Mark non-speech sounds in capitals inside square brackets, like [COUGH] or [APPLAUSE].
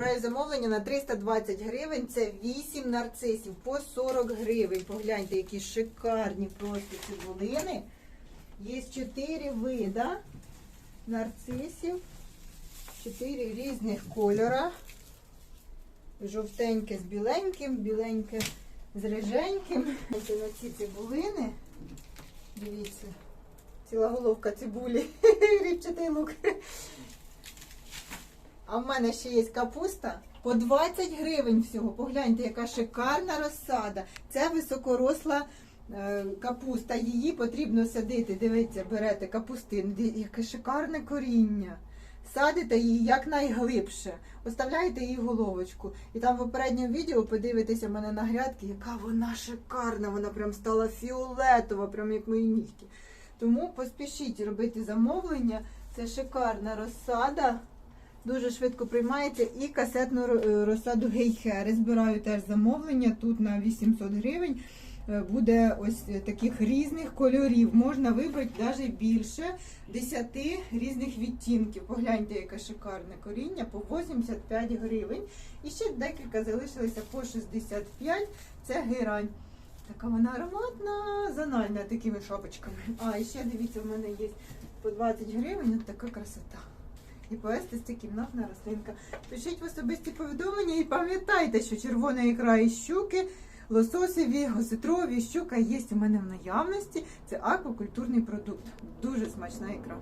Браю замовлення на 320 гривень. Це 8 нарцисів по 40 гривень. Погляньте, які шикарні просто цибулини. Є 4 вида нарцисів. 4 різних кольора. Жовтеньке з біленьким, біленьке з риженьким. Ось на ці цибулини. Дивіться, ціла головка цибулі, [LAUGHS] ріпчатий лук. А в мене ще є капуста по 20 гривень всього. Погляньте, яка шикарна розсада. Це високоросла е, капуста. Її потрібно садити. Дивіться, берете капустин, яке шикарне коріння. Садите її якнайглибше, оставляєте її головочку. І там в попередньому відео подивитеся в мене на грядки, яка вона шикарна, вона прям стала фіолетова, прям як мої нігті. Тому поспішіть робити замовлення. Це шикарна розсада. Дуже швидко приймається і касетну розсаду гейхери. Збираю теж замовлення. Тут на 800 гривень е, буде ось е, таких різних кольорів. Можна вибрати навіть більше 10 різних відтінків. Погляньте, яке шикарне коріння по 85 гривень. І ще декілька залишилися по 65. Це герань. Така вона ароматна, зональна такими шапочками. А, і ще дивіться, в мене є по 20 гривень. От така красота і по естеці кімнатна рослинка. Пишіть в особисті повідомлення і пам'ятайте, що червона ікра і щуки, лососеві, госитрові, щука є у мене в наявності. Це аквакультурний продукт. Дуже смачна ікра.